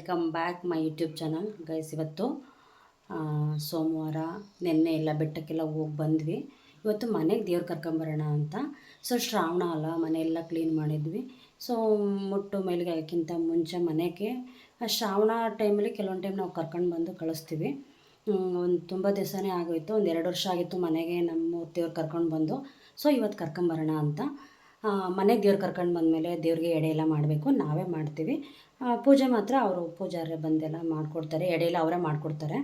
Welcome back my YouTube channel guys ಇವತ್ತು ಸೋಮವಾರ ನಿನ್ನೆ ಎಲ್ಲ ಬೆಟ್ಟಕ್ಕೆಲ್ಲ ಹೋಗಿ ಬಂದ್ವಿ. ಇವತ್ತು ಮನೆಗೆ ದೇವ್ರು ಕರ್ಕೊಂಬರೋಣ ಅಂತ. ಸೊ ಶ್ರಾವಣ ಅಲ್ಲ, ಮನೆಯೆಲ್ಲ ಕ್ಲೀನ್ ಮಾಡಿದ್ವಿ. ಸೊ ಮುಟ್ಟು ಮೈಲಿಗೆ ಅದಕ್ಕಿಂತ ಮುಂಚೆ ಮನೆಗೆ ಶ್ರಾವಣ ಟೈಮಲ್ಲಿ ಕೆಲವೊಂದು ಟೈಮ್ ನಾವು ಕರ್ಕೊಂಡು ಬಂದು ಕಳಿಸ್ತೀವಿ. ಒಂದು ತುಂಬ ದಿವಸನೇ ಆಗೋಯಿತು. ಒಂದು ಎರಡು ವರ್ಷ ಆಗಿತ್ತು ಮನೆಗೆ ನಮ್ಮ ದೇವ್ರು ಕರ್ಕೊಂಡು ಬಂದು. ಸೊ ಇವತ್ತು ಕರ್ಕೊಂಬರೋಣ ಅಂತ. ಮನೆಗೆ ದೇವ್ರು ಕರ್ಕೊಂಡು ಬಂದಮೇಲೆ ದೇವ್ರಿಗೆ ಎಡೆ ಎಲ್ಲ ಮಾಡಬೇಕು, ನಾವೇ ಮಾಡ್ತೀವಿ. ಪೂಜೆ ಮಾತ್ರ ಅವರು ಪೂಜಾರೇ ಬಂದೆಲ್ಲ ಮಾಡಿಕೊಡ್ತಾರೆ, ಎಡೆ ಎಲ್ಲ ಅವರೇ ಮಾಡಿಕೊಡ್ತಾರೆ.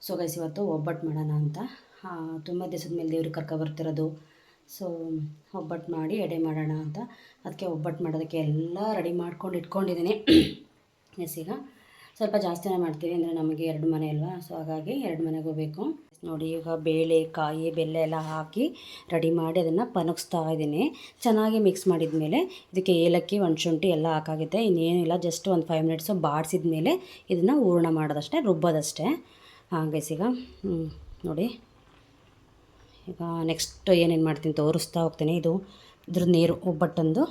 ಸೊ ಗೈಸ್ ಇವತ್ತು ಒಬ್ಬಟ್ಟು ಮಾಡೋಣ ಅಂತ. ತುಂಬ ದಿವಸದ ಮೇಲೆ ದೇವ್ರಿಗೆ ಕರ್ಕೊ ಬರ್ತಿರೋದು. ಸೊ ಒಬ್ಬಟ್ಟು ಮಾಡಿ ಎಡೆ ಮಾಡೋಣ ಅಂತ. ಅದಕ್ಕೆ ಒಬ್ಬಟ್ಟು ಮಾಡೋದಕ್ಕೆ ಎಲ್ಲ ರೆಡಿ ಮಾಡ್ಕೊಂಡು ಇಟ್ಕೊಂಡಿದ್ದೀನಿ. ಎಸ್ ಈಗ. ಸ್ವಲ್ಪ ಜಾಸ್ತಿನೇ ಮಾಡ್ತೀವಿ ಅಂದರೆ ನಮಗೆ ಎರಡು ಮನೆ ಅಲ್ವಾ? ಸೊ ಹಾಗಾಗಿ ಎರಡು ಮನೆಗೂ ಬೇಕು. ನೋಡಿ, ಈಗ ಬೇಳೆ, ಕಾಯಿ, ಬೆಲ್ಲ ಎಲ್ಲ ಹಾಕಿ ರೆಡಿ ಮಾಡಿ ಅದನ್ನು ಪನಗಿಸ್ತಾ ಇದ್ದೀನಿ. ಚೆನ್ನಾಗಿ ಮಿಕ್ಸ್ ಮಾಡಿದ ಮೇಲೆ ಇದಕ್ಕೆ ಏಲಕ್ಕಿ ಒಂದು ಶುಂಠಿ ಎಲ್ಲ ಹಾಕಾಗುತ್ತೆ. ಇನ್ನೇನಿಲ್ಲ ಜಸ್ಟ್ ಒಂದು ಫೈವ್ ಮಿನಿಟ್ಸು ಬಾಡಿಸಿದ ಮೇಲೆ ಇದನ್ನು ಹೂರ್ಣ ಮಾಡೋದಷ್ಟೇ, ರುಬ್ಬೋದಷ್ಟೇ. ಹಾಗೆ ಈಗ ನೋಡಿ. ಈಗ ನೆಕ್ಸ್ಟ್ ಏನೇನು ಮಾಡ್ತೀನಿ ತೋರಿಸ್ತಾ ಹೋಗ್ತೀನಿ. ಇದು ಇದ್ರ ನೀರು, ಒಬ್ಬಟ್ಟೊಂದು.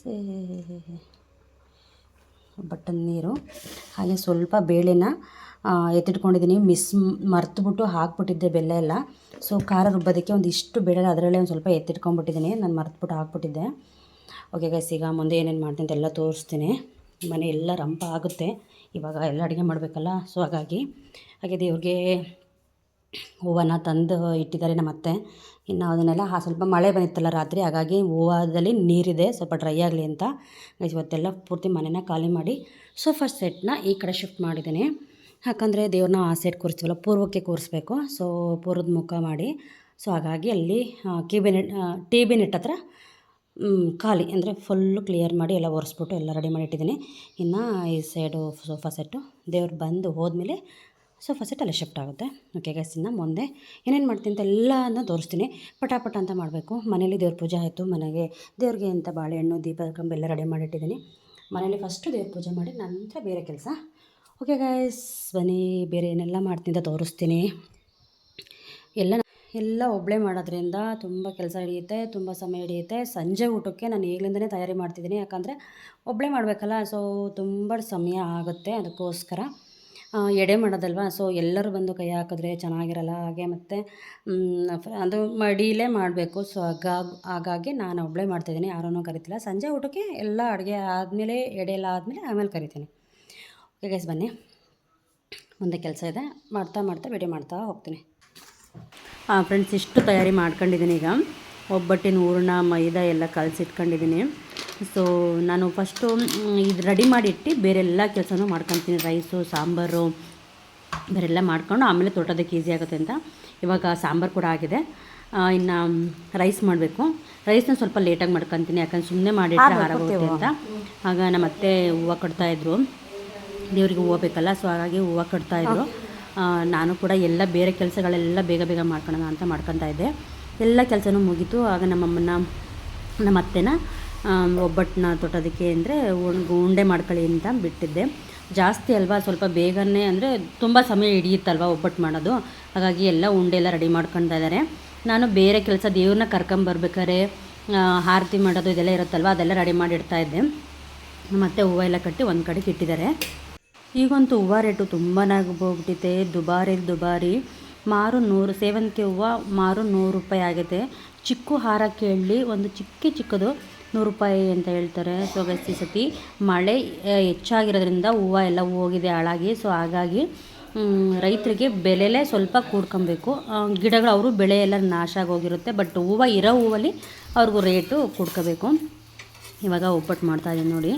ಸೇ ಬಟ್ಟನ್ ನೀರು, ಹಾಗೆ ಸ್ವಲ್ಪ ಬೇಳೆನ ಎತ್ತಿಟ್ಕೊಂಡಿದ್ದೀನಿ ಮಿಸ್ ಮರ್ತುಬಿಟ್ಟು ಹಾಕ್ಬಿಟ್ಟಿದ್ದೆ ಬೆಲ್ಲ ಎಲ್ಲ. ಸೊ ಖಾರ ರುಬ್ಬೋದಕ್ಕೆ ಒಂದಿಷ್ಟು ಬೇಳೆ ಅದರಲ್ಲೇ ಒಂದು ಸ್ವಲ್ಪ ಎತ್ತಿಟ್ಕೊಂಡ್ಬಿಟ್ಟಿದ್ದೀನಿ ನಾನು ಮರ್ತುಬಿಟ್ಟು ಹಾಕ್ಬಿಟ್ಟಿದ್ದೆ. ಓಕೆ ಗೈಸ್ ಈಗ ಮುಂದೆ ಏನೇನು ಮಾಡ್ತೀನಿ ಅಂತೆಲ್ಲ ತೋರಿಸ್ತೀನಿ. ಮನೆ ಎಲ್ಲ ರಂಪ ಆಗುತ್ತೆ. ಇವಾಗ ಎಲ್ಲ ಅಡುಗೆ ಮಾಡಬೇಕಲ್ಲ ಸೊ ಹಾಗಾಗಿ, ಹಾಗೆ ದೇವ್ರಿಗೆ ಹೂವನ್ನು ತಂದು ಇಟ್ಟಿದ್ದಾರೆ ನಮ್ಮ ಅತ್ತೆ ಇನ್ನು ಅದನ್ನೆಲ್ಲ ಹಾ, ಸ್ವಲ್ಪ ಮಳೆ ಬಂದಿತ್ತಲ್ಲ ರಾತ್ರಿ, ಹಾಗಾಗಿ ಹೂವದಲ್ಲಿ ನೀರಿದೆ, ಸ್ವಲ್ಪ ಡ್ರೈ ಆಗಲಿ ಅಂತ. ಇವತ್ತೆಲ್ಲ ಪೂರ್ತಿ ಮನೆನ ಖಾಲಿ ಮಾಡಿ ಸೋಫಾ ಸೆಟ್ನ ಈ ಕಡೆ ಶಿಫ್ಟ್ ಮಾಡಿದ್ದೀನಿ. ಯಾಕಂದರೆ ದೇವ್ರನ್ನ ಆ ಸೈಡ್ ಕೂರಿಸ್ತೀವಲ್ಲ, ಪೂರ್ವಕ್ಕೆ ಕೂರಿಸ್ಬೇಕು. ಸೊ ಪೂರ್ವದ ಮುಖ ಮಾಡಿ. ಸೊ ಹಾಗಾಗಿ ಅಲ್ಲಿ ಕಿಬಿನೆಟ್ ಟಿ ಬಿ ನೆಟ್ ಹತ್ರ ಖಾಲಿ, ಅಂದರೆ ಫುಲ್ಲು ಕ್ಲಿಯರ್ ಮಾಡಿ ಎಲ್ಲ ಒರೆಸ್ಬಿಟ್ಟು ಎಲ್ಲ ರೆಡಿ ಮಾಡಿ ಇಟ್ಟಿದ್ದೀನಿ. ಇನ್ನು ಈ ಸೈಡು ಸೋಫಾ ಸೆಟ್ಟು ದೇವ್ರು ಬಂದು ಹೋದ್ಮೇಲೆ ಸೋಫಾ ಫಸ್ಟ್ ಅಲ್ಲೇ ಶಿಫ್ಟ್ ಆಗುತ್ತೆ. ಓಕೆ ಇನ್ನು ಮುಂದೆ ಏನೇನು ಮಾಡ್ತೀನಿ ಅಂತ ಎಲ್ಲನೂ ತೋರಿಸ್ತೀನಿ. ಪಟಾಪಟ ಅಂತ ಮಾಡಬೇಕು. ಮನೇಲಿ ದೇವ್ರ ಪೂಜೆ ಆಯಿತು. ಮನೆಗೆ ದೇವ್ರಿಗೆ ಅಂತ ಬಾಳೆಹಣ್ಣು ದೀಪ, ಕಂಬ ಎಲ್ಲ ರೆಡಿ ಮಾಡಿಟ್ಟಿದ್ದೀನಿ. ಮನೇಲಿ ಫಸ್ಟು ದೇವ್ರ ಪೂಜೆ ಮಾಡಿ ನಂತರ ಬೇರೆ ಕೆಲಸ. ಓಕೆ ಗಾಯ್ಸ್ ಬನ್ನಿ. ಬೇರೆ ಏನೆಲ್ಲ ಮಾಡ್ತೀನಿ ಅಂತ ತೋರಿಸ್ತೀನಿ. ಎಲ್ಲ ಎಲ್ಲ ಒಬ್ಬಳೇ ಮಾಡೋದ್ರಿಂದ ತುಂಬ ಕೆಲಸ ಹಿಡಿಯುತ್ತೆ, ತುಂಬ ಸಮಯ ಹಿಡಿಯುತ್ತೆ. ಸಂಜೆ ಊಟಕ್ಕೆ ನಾನು ಈಗಲಿಂದನೇ ತಯಾರಿ ಮಾಡ್ತಿದ್ದೀನಿ. ಯಾಕಂದರೆ ಒಬ್ಬಳೇ ಮಾಡಬೇಕಲ್ಲ ಸೊ ತುಂಬ ಸಮಯ ಆಗುತ್ತೆ ಅದಕ್ಕೋಸ್ಕರ. ಎಡೆ ಮಾಡೋದಲ್ವ? ಸೊ ಎಲ್ಲರೂ ಬಂದು ಕೈ ಹಾಕಿದ್ರೆ ಚೆನ್ನಾಗಿರಲ್ಲ, ಹಾಗೆ ಮತ್ತು ಅದು ಮಡಿಲೇ ಮಾಡಬೇಕು. ಸೊ ಹಾಗಾಗಿ ಹಾಗಾಗಿ ನಾನು ಒಬ್ಬಳೇ ಮಾಡ್ತಿದ್ದೀನಿ ಯಾರೂ ಕರಿತಿಲ್ಲ. ಸಂಜೆ ಊಟಕ್ಕೆ ಎಲ್ಲ ಅಡುಗೆ ಆದಮೇಲೆ ಎಡೆ ಎಲ್ಲ ಆದಮೇಲೆ, ಆಮೇಲೆ ಕರಿತೀನಿ. ಓಕೆ ಗೈಸ್ ಬನ್ನಿ. ಮುಂದೆ ಕೆಲಸ ಇದೆ. ಮಾಡ್ತಾ ಮಾಡ್ತಾ ವಿಡಿಯೋ ಮಾಡ್ತಾ ಹೋಗ್ತೀನಿ. ಹಾಂ ಫ್ರೆಂಡ್ಸ್ ಇಷ್ಟು ತಯಾರಿ ಮಾಡ್ಕೊಂಡಿದ್ದೀನಿ ಈಗ. ಒಬ್ಬಟ್ಟಿನ ಹೂರಣ, ಮೈದಾ ಎಲ್ಲ ಕಲಸಿಟ್ಕೊಂಡಿದ್ದೀನಿ. ಸೊ ನಾನು ಫಸ್ಟು ಇದು ರೆಡಿ ಮಾಡಿಟ್ಟು ಬೇರೆ ಎಲ್ಲ ಕೆಲಸನೂ ಮಾಡ್ಕೊತೀನಿ. ರೈಸು ಸಾಂಬಾರು ಬೇರೆಲ್ಲ ಮಾಡ್ಕೊಂಡು ಆಮೇಲೆ ತೋಟದಕ್ಕೆ ಈಸಿ ಆಗುತ್ತೆ ಅಂತ ಇವಾಗ ಸಾಂಬಾರು ಕೂಡ ಆಗಿದೆ. ಇನ್ನು ರೈಸ್ ಮಾಡಬೇಕು. ರೈಸ್ನ ಸ್ವಲ್ಪ ಲೇಟಾಗಿ ಮಾಡ್ಕೊತೀನಿ ಯಾಕಂದ್ರೆ ಸುಮ್ಮನೆ ಮಾಡಿಟ್ರೆ ಹಾರಾಗುತ್ತೆ ಅಂತ. ಆಗ ನಮ್ಮ ಅತ್ತೆ ಹೂವು ಕಟ್ತಾಯಿದ್ರು ದೇವರಿಗೆ ಹೂವು ಬೇಕಲ್ಲ ಸೊ ಹಾಗಾಗಿ ಹೂವು ಕಟ್ತಾಯಿದ್ರು ನಾನು ಕೂಡ ಎಲ್ಲ ಬೇರೆ ಕೆಲಸಗಳೆಲ್ಲ ಬೇಗ ಬೇಗ ಮಾಡ್ಕೊಳ್ಳೋಣ ಅಂತ ಮಾಡ್ಕೊತಾ ಇದ್ದೆ. ಎಲ್ಲ ಕೆಲಸನೂ ಮುಗೀತು. ಆಗ ನಮ್ಮಮ್ಮನ ನಮ್ಮ ಅತ್ತೆನ ಒಬ್ಬಟ್ಟನ್ನ ತೊಟ್ಟೋದಕ್ಕೆ ಅಂದರೆ ಉಂಡೆ ಮಾಡ್ಕೊಳ್ಳಿ ಅಂತ ಬಿಟ್ಟಿದ್ದೆ. ಜಾಸ್ತಿ ಅಲ್ವಾ, ಸ್ವಲ್ಪ ಬೇಗನೆ ಅಂದರೆ ತುಂಬ ಸಮಯ ಹಿಡಿಯುತ್ತಲ್ವ ಒಬ್ಬಟ್ಟು ಮಾಡೋದು. ಹಾಗಾಗಿ ಎಲ್ಲ ಉಂಡೆ ಎಲ್ಲ ರೆಡಿ ಮಾಡ್ಕೊತಾ ಇದ್ದಾರೆ. ನಾನು ಬೇರೆ ಕೆಲಸ ದೇವ್ರನ್ನ ಕರ್ಕೊಂಬರ್ಬೇಕಾದ್ರೆ ಆರತಿ ಮಾಡೋದು ಇದೆಲ್ಲ ಇರುತ್ತಲ್ವ, ಅದೆಲ್ಲ ರೆಡಿ ಮಾಡಿ ಇಡ್ತಾ ಇದ್ದೆ. ಮತ್ತು ಹೂವು ಎಲ್ಲ ಕಟ್ಟಿ ಒಂದು ಕಡೆಗೆ ಇಟ್ಟಿದ್ದಾರೆ. ಈಗಂತೂ ಹೂವು ರೇಟು ತುಂಬಾ ಹೋಗ್ಬಿಟ್ಟಿದೆ ದುಬಾರಿ ದುಬಾರಿ. ಮಾರು ನೂರು, ಸೇವಂತಿಗೆ ಹೂವು ಮಾರು ನೂರು ರೂಪಾಯಿ ಆಗಿದೆ ಚಿಕ್ಕ ಹಾರ ಕೇಳಲಿ ಒಂದು ಚಿಕ್ಕ ಚಿಕ್ಕದು ನೂರು ರೂಪಾಯಿ ಅಂತ ಹೇಳ್ತಾರೆ ಸೊ ಗೈಸ್ ಈ ಸತಿ. ಮಳೆ ಹೆಚ್ಚಾಗಿರೋದ್ರಿಂದ ಹೂವು ಎಲ್ಲ ಹೋಗಿದೆ ಹಾಳಾಗಿ. ಸೊ ಹಾಗಾಗಿ ರೈತರಿಗೆ ಬೆಲೆಲೇ ಸ್ವಲ್ಪ ಕೂಡ್ಕೊಬೇಕು. ಗಿಡಗಳು ಅವರು ಬೆಳೆ ಎಲ್ಲ ನಾಶ ಆಗೋಗಿರುತ್ತೆ ಬಟ್ ಹೂವು ಇರೋ ಹೂವಲ್ಲಿ ಅವ್ರಿಗೂ ರೇಟು ಕೂಡ್ಕೋಬೇಕು. ಇವಾಗ ಒಬ್ಬಟ್ಟು ಮಾಡ್ತಾಯಿದ್ದೀನಿ ನೋಡಿ.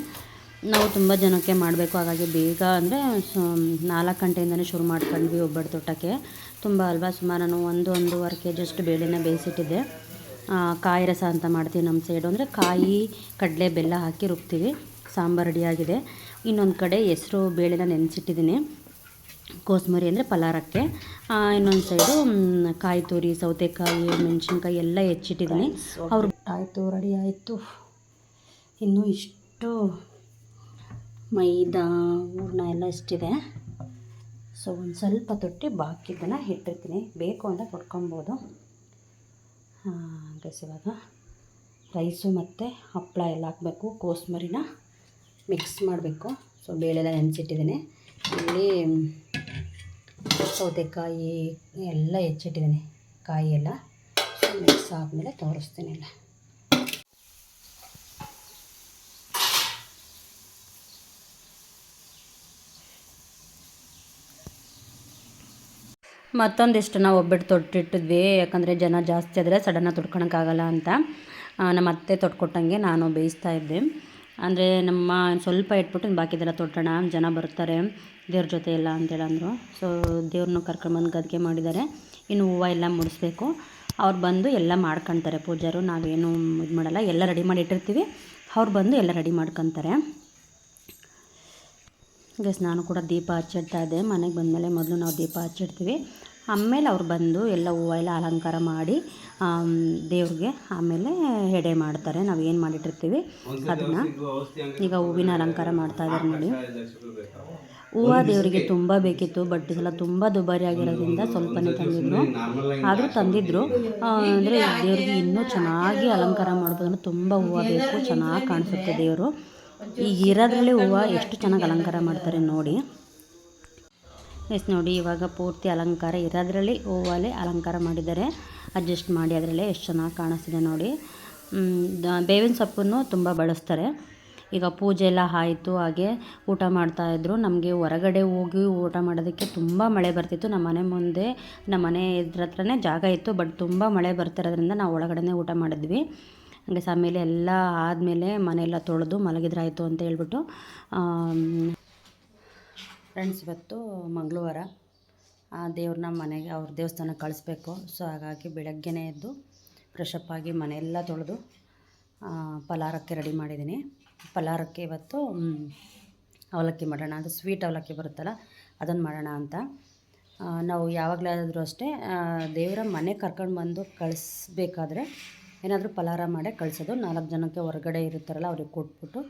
ನಾವು ತುಂಬ ಜನಕ್ಕೆ ಮಾಡಬೇಕು, ಹಾಗಾಗಿ ಬೇಗ ಅಂದರೆ ನಾಲ್ಕು ಗಂಟೆಯಿಂದನೇ ಶುರು ಮಾಡ್ಕೊಂಡ್ವಿ ಒಬ್ಬಟ್ಟು ತೋಟಕ್ಕೆ. ತುಂಬ ಅಲ್ವಾ, ಸುಮಾರು ನಾನು ಒಂದು, ಒಂದೂವರೆ ಕೆ ಜಿಯಷ್ಟು ಬೇಳೆನ ಬೇಯಿಸಿಟ್ಟಿದ್ದೆ. ಕಾಯಿ ರಸ ಅಂತ ಮಾಡ್ತೀವಿ ನಮ್ಮ ಸೈಡು ಅಂದರೆ ಕಾಯಿ ಕಡಲೆ ಬೆಲ್ಲ ಹಾಕಿ ರುಬ್ತೀವಿ. ಸಾಂಬಾರು ರೆಡಿಯಾಗಿದೆ ಇನ್ನೊಂದು ಕಡೆ ಹೆಸರು ಬೇಳೆನ ನೆನೆಸಿಟ್ಟಿದ್ದೀನಿ. ಕೋಸ್ಮರಿ ಅಂದರೆ ಪಲಾರಕ್ಕೆ. ಇನ್ನೊಂದು ಸೈಡು ಕಾಯಿ ತುರಿ ಸೌತೆಕಾಯಿ ಮೆಣಸಿನ್ಕಾಯಿ ಎಲ್ಲ ಹೆಚ್ಚಿಟ್ಟಿದ್ದೀನಿ. ಅವ್ರು ಆಯಿತು ರೆಡಿ ಆಯಿತು. ಇನ್ನೂ ಇಷ್ಟು ಮೈದಾ ಹೂರ್ಣ ಎಲ್ಲ ಇಷ್ಟಿದೆ. ಸೊ ಒಂದು ಸ್ವಲ್ಪ ತೊಟ್ಟಿ ಬಾಕಿದ್ದನ್ನು ಇಟ್ಟಿರ್ತೀನಿ ಬೇಕು ಅಂತ ಕೊಟ್ಕೊಬೋದು ಇವಾಗ ರೈಸು ಮತ್ತು ಹಪ್ಪಳ ಎಲ್ಲ ಹಾಕಬೇಕು. ಕೋಸ್ಮರಿನ ಮಿಕ್ಸ್ ಮಾಡಬೇಕು. ಸೊ ಬೇಳೆಲ್ಲ ಹೆಂಚಿಟ್ಟಿದ್ದೀನಿ ಇಲ್ಲಿ ಸೌತೆಕಾಯಿ ಎಲ್ಲ ಹೆಚ್ಚಿಟ್ಟಿದ್ದೀನಿ, ಕಾಯಿ ಎಲ್ಲ. ಸೊ ಮಿಕ್ಸ್ ಆದಮೇಲೆ ತೋರಿಸ್ತೀನಿ ಎಲ್ಲ. ಮತ್ತೊಂದಿಷ್ಟು ನಾವು ಒಬ್ಬಿಟ್ಟು ತೊಟ್ಟಿಟ್ಟಿದ್ವಿ. ಯಾಕಂದರೆ ಜನ ಜಾಸ್ತಿ ಆದರೆ ಸಡನ್ನಾಗಿ ತೊಟ್ಕೊಳಕ್ಕಾಗಲ್ಲ ಅಂತ. ನಮ್ಮ ಅತ್ತೆ ತೊಟ್ಕೊಟ್ಟಂಗೆ ನಾನು ಬೇಯಿಸ್ತಾ ಇದ್ದೆ. ಅಂದರೆ ನಮ್ಮ ಸ್ವಲ್ಪ ಇಟ್ಬಿಟ್ಟು ಬಾಕಿದೆಲ್ಲ ತೊಟ್ಟೋಣ, ಜನ ಬರ್ತಾರೆ, ದೇವ್ರ ಜೊತೆ ಎಲ್ಲ ಅಂತೇಳಿ ಅಂದರು ಸೊ ದೇವ್ರನ್ನ ಕರ್ಕೊಂಡ್ಬಂದು ಗದ್ಗೆ ಮಾಡಿದ್ದಾರೆ. ಇನ್ನು ಹೂವು ಎಲ್ಲ ಮುಡಿಸ್ಬೇಕು. ಅವ್ರು ಬಂದು ಎಲ್ಲ ಮಾಡ್ಕೊತಾರೆ ಪೂಜಾರು. ನಾವೇನು ಇದು ಮಾಡಲ್ಲ. ಎಲ್ಲ ರೆಡಿ ಮಾಡಿ ಇಟ್ಟಿರ್ತೀವಿ. ಅವ್ರು ಬಂದು ಎಲ್ಲ ರೆಡಿ ಮಾಡ್ಕೊತಾರೆ. ಗೈಸ್ ನಾನು ಕೂಡ ದೀಪ ಹಚ್ಚಿಡ್ತಾ ಇದ್ದೆ. ಮನೆಗೆ ಬಂದಮೇಲೆ ಮೊದಲು ನಾವು ದೀಪ ಹಚ್ಚಿಡ್ತೀವಿ. ಆಮೇಲೆ ಅವ್ರು ಬಂದು ಎಲ್ಲ ಹೂವು ಎಲ್ಲ ಅಲಂಕಾರ ಮಾಡಿ ದೇವ್ರಿಗೆ ಆಮೇಲೆ ಹೆಡೆ ಮಾಡ್ತಾರೆ. ನಾವು ಏನು ಮಾಡಿಟ್ಟಿರ್ತೀವಿ? ಅದನ್ನು ಈಗ ಹೂವಿನ ಅಲಂಕಾರ ಮಾಡ್ತಾ ಇದ್ದಾರೆ ನೋಡಿ. ಹೂವು ದೇವರಿಗೆ ತುಂಬ ಬೇಕಿತ್ತು ಬಟ್ ಸಲ ತುಂಬ ದುಬಾರಿ ಆಗಿರೋದ್ರಿಂದ ಸ್ವಲ್ಪನೇ ತಂದಿದ್ರು. ಆದರೂ ತಂದಿದ್ರು. ಅಂದರೆ ದೇವ್ರಿಗೆ ಇನ್ನೂ ಚೆನ್ನಾಗಿ ಅಲಂಕಾರ ಮಾಡ್ಬೋದು ಅಂದರೆ ತುಂಬ ಹೂವು ಬೇಕು, ಚೆನ್ನಾಗಿ ಕಾಣಿಸುತ್ತೆ ದೇವರು. ಈಗ ಇರೋದ್ರಲ್ಲಿ ಹೂವು ಎಷ್ಟು ಚೆನ್ನಾಗಿ ಅಲಂಕಾರ ಮಾಡ್ತಾರೆ ನೋಡಿ. ಎಸ್ ನೋಡಿ, ಇವಾಗ ಪೂರ್ತಿ ಅಲಂಕಾರ ಇರೋದ್ರಲ್ಲಿ ಹೂವಲ್ಲಿ ಅಲಂಕಾರ ಮಾಡಿದ್ದಾರೆ. ಅಡ್ಜಸ್ಟ್ ಮಾಡಿ ಅದರಲ್ಲೇ ಎಷ್ಟು ಚೆನ್ನಾಗಿ ಕಾಣಿಸ್ತಿದೆ ನೋಡಿ. ಬೇವಿನ ಸೊಪ್ಪನ್ನು ತುಂಬ ಬಳಸ್ತಾರೆ. ಈಗ ಪೂಜೆ ಎಲ್ಲ ಆಯಿತು, ಹಾಗೆ ಊಟ ಮಾಡ್ತಾಯಿದ್ರು ನಮಗೆ ಹೊರಗಡೆ ಹೋಗಿ ಊಟ ಮಾಡೋದಕ್ಕೆ ತುಂಬ ಮಳೆ ಬರ್ತಿತ್ತು. ನಮ್ಮ ಮನೆ ಮುಂದೆ, ನಮ್ಮ ಮನೆ ಇದ್ರ ಹತ್ರನೇ ಜಾಗ ಇತ್ತು, ಬಟ್ ತುಂಬ ಮಳೆ ಬರ್ತಿರೋದ್ರಿಂದ ನಾವು ಒಳಗಡೆನೇ ಊಟ ಮಾಡಿದ್ವಿ. ಹಂಗೆ ಆಮೇಲೆ ಎಲ್ಲ ಆದಮೇಲೆ ಮನೆಯೆಲ್ಲ ತೊಳೆದು ಮಲಗಿದ್ರಾಯಿತು ಅಂತ ಹೇಳ್ಬಿಟ್ಟು ಫ್ರೆಂಡ್ಸ್ ಇವತ್ತು ಮಂಗಳವಾರ. ಆ ದೇವ್ರನ್ನ ಮನೆಗೆ, ಅವ್ರ ದೇವಸ್ಥಾನಕ್ಕೆ ಕಳಿಸ್ಬೇಕು. ಸೊ ಹಾಗಾಗಿ ಬೆಳಗ್ಗೆನೇ ಎದ್ದು ಫ್ರೆಶಪ್ ಆಗಿ ಮನೆಯೆಲ್ಲ ತೊಳೆದು ಪಲಾರಕ್ಕೆ ರೆಡಿ ಮಾಡಿದ್ದೀನಿ. ಪಲಾರಕ್ಕೆ ಇವತ್ತು ಅವಲಕ್ಕಿ ಮಾಡೋಣ ಅದು ಸ್ವೀಟ್ ಅವಲಕ್ಕಿ ಬರುತ್ತಲ್ಲ, ಅದನ್ನು ಮಾಡೋಣ ಅಂತ. ನಾವು ಯಾವಾಗಲಾದರೂ ಅಷ್ಟೇ ದೇವರ ಮನೆ ಕರ್ಕೊಂಡು ಬಂದು ಕಳಿಸ್ಬೇಕಾದ್ರೆ ಏನಾದರೂ ಪಲಾರ ಮಾಡೇ ಕಳಿಸೋದು. ನಾಲ್ಕು ಜನಕ್ಕೆ ಹೊರಗಡೆ ಇರುತ್ತಾರಲ್ಲ, ಅವ್ರಿಗೆ ಕೊಟ್ಬಿಟ್ಟು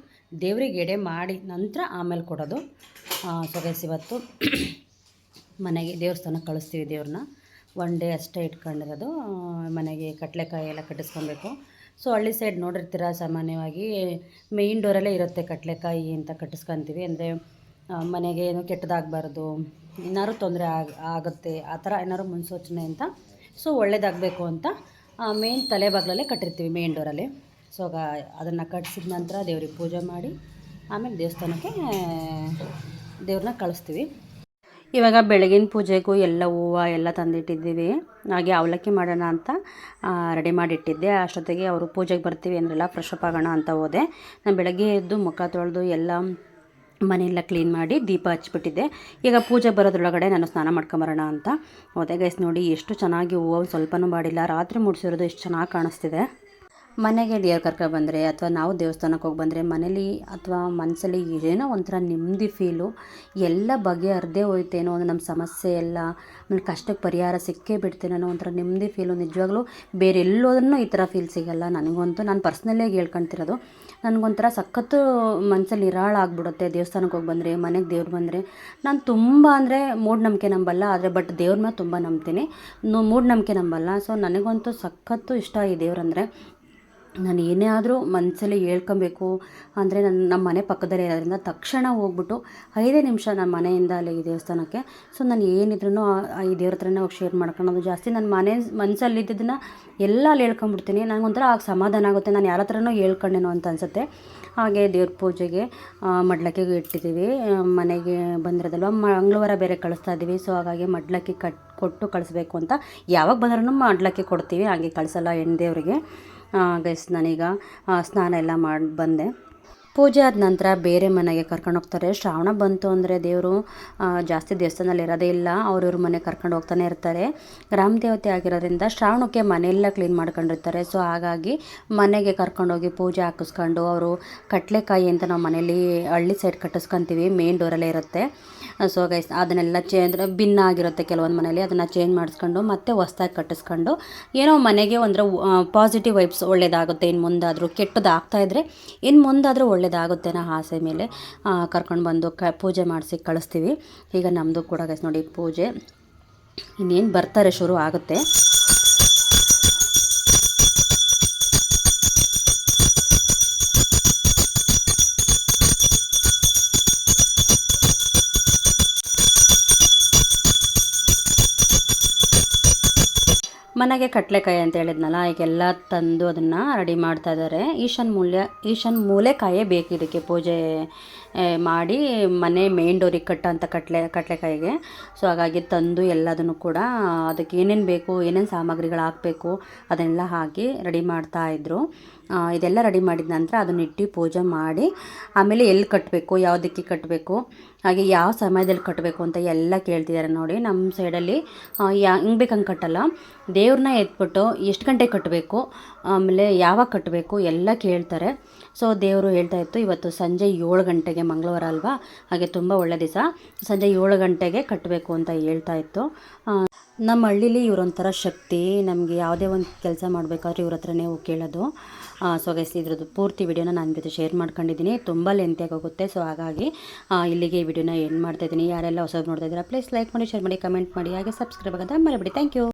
ದೇವ್ರಿಗೆ ಎಡೆ ಮಾಡಿ ನಂತರ ಆಮೇಲೆ ಕೊಡೋದು. ಸೊಗೈಸ್ ಇವತ್ತು ಮನೆಗೆ ದೇವಸ್ಥಾನಕ್ಕೆ ಕಳಿಸ್ತೀವಿ ದೇವ್ರನ್ನ. ಒನ್ ಡೇ ಅಷ್ಟೇ ಇಟ್ಕೊಂಡಿರೋದು. ಮನೆಗೆ ಕಟ್ಲೆಕಾಯಿ ಎಲ್ಲ ಕಟ್ಟಿಸ್ಕೊಬೇಕು. ಸೊ ಹಳ್ಳಿ ಸೈಡ್ ನೋಡಿರ್ತೀರ, ಸಾಮಾನ್ಯವಾಗಿ ಮೇಯ್ನ್ ಡೋರಲ್ಲೇ ಇರುತ್ತೆ ಕಟ್ಲೆಕಾಯಿ ಅಂತ ಕಟ್ಟಿಸ್ಕೊತೀವಿ. ಅಂದರೆ ಮನೆಗೆ ಏನು ಕೆಟ್ಟದಾಗಬಾರ್ದು, ಏನಾದ್ರು ತೊಂದರೆ ಆಗ, ಆಗುತ್ತೆ, ಆ ಥರ ಏನಾದ್ರು ಮುನ್ಸೂಚನೆ ಅಂತ. ಸೊ ಒಳ್ಳೇದಾಗಬೇಕು ಅಂತ ಮೇಯ್ನ್ ತಲೆ ಬಾಗಿಲಲ್ಲೇ ಕಟ್ಟಿರ್ತೀವಿ ಮೇನ್ ಡೋರಲ್ಲಿ ಸೊ ಅದನ್ನು ಕಟ್ಟಿಸಿದ ನಂತರ ದೇವ್ರಿಗೆ ಪೂಜೆ ಮಾಡಿ, ಆಮೇಲೆ ದೇವಸ್ಥಾನಕ್ಕೆ, ದೇವ್ರನ್ನ ಕಳಿಸ್ತೀವಿ. ಇವಾಗ ಬೆಳಗಿನ ಪೂಜೆಗೂ ಎಲ್ಲ ಹೂವು ಎಲ್ಲ ತಂದಿಟ್ಟಿದ್ದೀವಿ. ಹಾಗೆ ಅವಲಕ್ಕಿ ಮಾಡೋಣ ಅಂತ ರೆಡಿ ಮಾಡಿಟ್ಟಿದ್ದೆ. ಅಷ್ಟೊತ್ತಿಗೆ ಅವರು ಪೂಜೆಗೆ ಬರ್ತೀವಿ ಅಂದ್ರೆಲ್ಲ, ಫ್ರೆಶ್ ಅಪ್ ಆಗೋಣ ಅಂತ ಹೋದೆ. ನಾನು ಬೆಳಗ್ಗೆ ಎದ್ದು ಮುಖ ತೊಳೆದು ಎಲ್ಲ ಮನೆಯೆಲ್ಲ ಕ್ಲೀನ್ ಮಾಡಿ ದೀಪ ಹಚ್ಬಿಟ್ಟಿದ್ದೆ. ಈಗ ಪೂಜೆ ಬರೋದ್ರೊಳಗಡೆ ನಾನು ಸ್ನಾನ ಮಾಡ್ಕೊಂಬರೋಣ ಅಂತ. ಹೋದೆ ಗೈಸ್ ನೋಡಿ, ಎಷ್ಟು ಚೆನ್ನಾಗಿ ಹೂವು ಸ್ವಲ್ಪನೂ ಮಾಡಿಲ್ಲ. ರಾತ್ರಿ ಮುಡಿಸಿರೋದು ಎಷ್ಟು ಚೆನ್ನಾಗಿ ಕಾಣಿಸ್ತಿದೆ. ಮನೆಗೆ ಡಿಯರ್ ಕರ್ಕೊಂಡು ಬಂದರೆ ಅಥವಾ ನಾವು ದೇವಸ್ಥಾನಕ್ಕೆ ಹೋಗಿ ಬಂದರೆ ಮನೇಲಿ ಅಥವಾ ಮನಸ್ಸಲ್ಲಿ ಏನೋ ಒಂಥರ ನೆಮ್ಮದಿ ಫೀಲು ಎಲ್ಲ ಬಗೆಹರ್ದೇ ಹೋಯ್ತೇನೋ ನಮ್ಮ ಸಮಸ್ಯೆ ಎಲ್ಲ, ಆಮೇಲೆ ಕಷ್ಟಕ್ಕೆ ಪರಿಹಾರ ಸಿಕ್ಕೇ ಬಿಡ್ತೇನೋ ಒಂಥರ ನೆಮ್ಮದಿ ಫೀಲು ನಿಜವಾಗ್ಲೂ ಬೇರೆ ಎಲ್ಲೋದನ್ನು ಈ ಥರ ಫೀಲ್ ಸಿಗಲ್ಲ. ನನಗಂತೂ ನಾನು ಪರ್ಸ್ನಲಿಯಾಗಿ ಹೇಳ್ಕೊಳ್ತಿರೋದು ನನಗೊಂಥರ ಸಖತ್ತು ಮನಸ್ಸಲ್ಲಿ ನಿರಾಳ ಆಗಿಬಿಡುತ್ತೆ ದೇವಸ್ಥಾನಕ್ಕೆ ಹೋಗಿ ಬಂದರೆ, ಮನೆಗೆ ದೇವ್ರು ಬಂದರೆ. ನಾನು ತುಂಬ ಅಂದರೆ ಮೂಢನಂಬಿಕೆ ನಂಬಲ್ಲ, ಆದರೆ ಬಟ್ ದೇವ್ರನ್ನ ತುಂಬ ನಂಬ್ತೀನಿ. ಮೂಢನಂಬಿಕೆ ನಂಬಲ್ಲ. ಸೊ ನನಗಂತೂ ಸಖತ್ತು ಇಷ್ಟ ಈ ದೇವ್ರಂದರೆ ನಾನು ಏನೇ ಆದರೂ ಮನಸ್ಸಲ್ಲಿ ಹೇಳ್ಕೊಬೇಕು. ಅಂದರೆ ನನ್ನ ನಮ್ಮ ಮನೆ ಪಕ್ಕದಲ್ಲೇ ಇರೋದ್ರಿಂದ ತಕ್ಷಣ ಹೋಗ್ಬಿಟ್ಟು ಐದೇ ನಿಮಿಷ ನನ್ನ ಮನೆಯಿಂದ ಅಲ್ಲಿ ಈ ದೇವಸ್ಥಾನಕ್ಕೆ. ಸೊ ನಾನು ಏನಿದ್ರೂ ಈ ದೇವ್ರ ಹತ್ರನೇ ಹೋಗಿ ಶೇರ್ ಮಾಡ್ಕೊಳೋದು ಜಾಸ್ತಿ. ನನ್ನ ಮನೆ ಮನಸ್ಸಲ್ಲಿ ಇದ್ದಿದ್ದನ್ನು ಎಲ್ಲ ಅಲ್ಲಿ ಹೇಳ್ಕೊಂಬಿಡ್ತೀನಿ ನನಗೊಂಥರ ಆಗ ಸಮಾಧಾನ ಆಗುತ್ತೆ. ನಾನು ಯಾರ ಹತ್ರನೂ ಹೇಳ್ಕೊಂಡೇನೋ ಅಂತ ಅನಿಸುತ್ತೆ. ಹಾಗೆ ದೇವ್ರ ಪೂಜೆಗೆ ಮಡ್ಲಕ್ಕಿ ಇಟ್ಟಿದ್ದೀವಿ. ಮನೆಗೆ ಬಂದಿರೋದಲ್ವ ಮಂಗಳವಾರ ಬೇರೆ ಕಳಿಸ್ತಾ ಇದ್ದೀವಿ. ಸೊ ಹಾಗಾಗಿ ಮಡ್ಲಕ್ಕಿ ಕಟ್ ಕೊಟ್ಟು ಕಳಿಸ್ಬೇಕು ಅಂತ ಯಾವಾಗ ಬಂದ್ರೂ ಮಡ್ಲಕ್ಕಿ ಕೊಡ್ತೀವಿ. ಹಾಗೆ ಕಳಿಸಲ್ಲ ಹೆಣ್ಣು ದೇವರಿಗೆ. ಗೈಸ್ ನಾನೀಗ ಸ್ನಾನ ಎಲ್ಲ ಮಾಡಿ ಬಂದೆ. ಪೂಜೆ ಆದ ನಂತರ ಬೇರೆ ಮನೆಗೆ ಕರ್ಕೊಂಡು ಹೋಗ್ತಾರೆ. ಶ್ರಾವಣ ಬಂತು ಅಂದರೆ ದೇವರು ಜಾಸ್ತಿ ದೇವಸ್ಥಾನದಲ್ಲಿ ಇರೋದೇ ಇಲ್ಲ. ಅವ್ರವ್ರ ಮನೆ ಕರ್ಕೊಂಡು ಹೋಗ್ತಾನೆ ಇರ್ತಾರೆ. ಗ್ರಾಮ ದೇವತೆ ಆಗಿರೋದ್ರಿಂದ ಶ್ರಾವಣಕ್ಕೆ ಮನೆಯೆಲ್ಲ ಕ್ಲೀನ್ ಮಾಡ್ಕೊಂಡಿರ್ತಾರೆ. ಸೊ, ಹಾಗಾಗಿ ಮನೆಗೆ ಕರ್ಕೊಂಡೋಗಿ ಪೂಜೆ ಹಾಕಿಸ್ಕೊಂಡು ಅವರು ಕಟ್ಲೆಕಾಯಿ ಅಂತ ನಾವು ಮನೇಲಿ ಹಳ್ಳಿ ಸೈಡ್ ಕಟ್ಟಿಸ್ಕೊಂತೀವಿ. ಮೇನ್ ಡೋರಲ್ಲೇ ಇರುತ್ತೆ. ಸೊ ಗೈಸ್ ಅದನ್ನೆಲ್ಲ ಚೇ ಅಂದರೆ ಭಿನ್ನ ಆಗಿರುತ್ತೆ ಕೆಲವೊಂದು ಮನೇಲಿ ಅದನ್ನು ಚೇಂಜ್ ಮಾಡಿಸ್ಕೊಂಡು ಮತ್ತೆ ಹೊಸ್ದಾಗಿ ಕಟ್ಟಿಸ್ಕೊಂಡು ಏನೋ ಮನೆಗೆ ಒಂದರ ಪಾಸಿಟಿವ್ ವೈಬ್ಸ್ ಒಳ್ಳೇದಾಗುತ್ತೆ. ಇನ್ನು ಮುಂದಾದರೂ ಕೆಟ್ಟದಾಗ್ತಾಯಿದ್ರೆ ಇನ್ನು ಮುಂದಾದರೂ ಒಳ್ಳೇದಾಗುತ್ತೆ ಅನ್ನೋ ಆಸೆ ಮೇಲೆ ಕರ್ಕೊಂಡು ಬಂದು ಕ, ಪೂಜೆ ಮಾಡಿಸಿ ಕಳಿಸ್ತೀವಿ. ಈಗ ನಮ್ಮದು ಕೂಡ ಗೈಸ್ ನೋಡಿ ಪೂಜೆ. ಇನ್ನೇನು ಬರ್ತಾರೆ ಶುರು ಆಗುತ್ತೆ. ಮನೆಗೆ ಕಡಲೆಕಾಯಿ ಅಂತ ಹೇಳಿದ್ನಲ್ಲ, ಈಗೆಲ್ಲ ತಂದು ಅದನ್ನು ರೆಡಿ ಮಾಡ್ತಾ ಇದ್ದಾರೆ ಈಶಾನ್ ಮೂಲ್ಯ ಈಶಾನ್ ಮೂಲೆಕಾಯೇ ಬೇಕು ಇದಕ್ಕೆ ಪೂಜೆ. ಮಾಡಿ ಮನೆ ಮೇನ್ ಡೋರಿಗೆ ಕಟ್ಟೋಂಥ ಕಟ್ಲೆ, ಕಟ್ಲೆಕಾಯಿಗೆ. ಸೊ ಹಾಗಾಗಿ ತಂದು ಎಲ್ಲದನ್ನು ಕೂಡ ಅದಕ್ಕೆ ಏನೇನು ಬೇಕು, ಏನೇನು ಸಾಮಗ್ರಿಗಳು ಹಾಕಬೇಕು ಅದನ್ನೆಲ್ಲ ಹಾಕಿ ರೆಡಿ ಮಾಡ್ತಾ ಇದ್ರು. ಇದೆಲ್ಲ ರೆಡಿ ಮಾಡಿದ ನಂತರ ಅದನ್ನ ಇಟ್ಟು ಪೂಜೆ ಮಾಡಿ ಆಮೇಲೆ ಎಲ್ಲಿ ಕಟ್ಟಬೇಕು ಯಾವ ಯಾವುದಕ್ಕೆ ಕಟ್ಟಬೇಕು ಹಾಗೆ ಯಾವ ಸಮಯದಲ್ಲಿ ಕಟ್ಟಬೇಕು ಅಂತ ಎಲ್ಲ ಕೇಳ್ತಿದ್ದಾರೆ ನೋಡಿ. ನಮ್ಮ ಸೈಡಲ್ಲಿ ಯಾ, ಹಿಂಗೆ ಬೇಕಂಗೆ ಕಟ್ಟಲ್ಲ. ದೇವ್ರನ್ನ ಎತ್ಬಿಟ್ಟು ಎಷ್ಟು ಗಂಟೆಗೆ ಕಟ್ಟಬೇಕು ಆಮೇಲೆ ಯಾವಾಗ ಕಟ್ಟಬೇಕು ಎಲ್ಲ ಕೇಳ್ತಾರೆ. ಸೊ ದೇವರು ಹೇಳ್ತಾ ಇತ್ತು, ಇವತ್ತು ಸಂಜೆ ಏಳು ಗಂಟೆಗೆ ಮಂಗಳವಾರ ಅಲ್ವಾ? ಹಾಗೆ ತುಂಬ ಒಳ್ಳೆ ದಿವಸ. ಸಂಜೆ ಏಳು ಗಂಟೆಗೆ ಕಟ್ಟಬೇಕು ಅಂತ ಹೇಳ್ತಾ ಇತ್ತು. ನಮ್ಮ ಹಳ್ಳೀಲಿ ಇವರೊಂಥರ ಶಕ್ತಿ, ನಮಗೆ ಯಾವುದೇ ಒಂದು ಕೆಲಸ ಮಾಡಬೇಕಾದ್ರೆ ಇವ್ರ ಹತ್ರನೇ ಹೋಗಿ ಕೇಳೋದು. ಸೊ ಗೈಸ್ ಇದ್ರದ್ದು ಪೂರ್ತಿ ವಿಡಿಯೋನ ನಾನು ಜೊತೆ ಶೇರ್ ಮಾಡ್ಕೊಂಡಿದ್ದೀನಿ. ತುಂಬ ಲೆಂತಿಯಾಗಿ ಹೋಗುತ್ತೆ. ಸೊ ಹಾಗಾಗಿ ಇಲ್ಲಿಗೆ ಈ ವಿಡಿಯೋನ ಏನು ಮಾಡ್ತಾಯಿದ್ದೀನಿ ಯಾರೆಲ್ಲ ಹೊಸದು ನೋಡ್ತಾ ಇದ್ದೀರಾ ಪ್ಲೀಸ್ ಲೈಕ್ ಮಾಡಿ ಶೇರ್ ಮಾಡಿ ಕಮೆಂಟ್ ಮಾಡಿ, ಹಾಗೆ ಸಬ್ಸ್ಕ್ರೈಬ್ ಆಗೋದ ಮರಿಬೇಡಿ. Thank you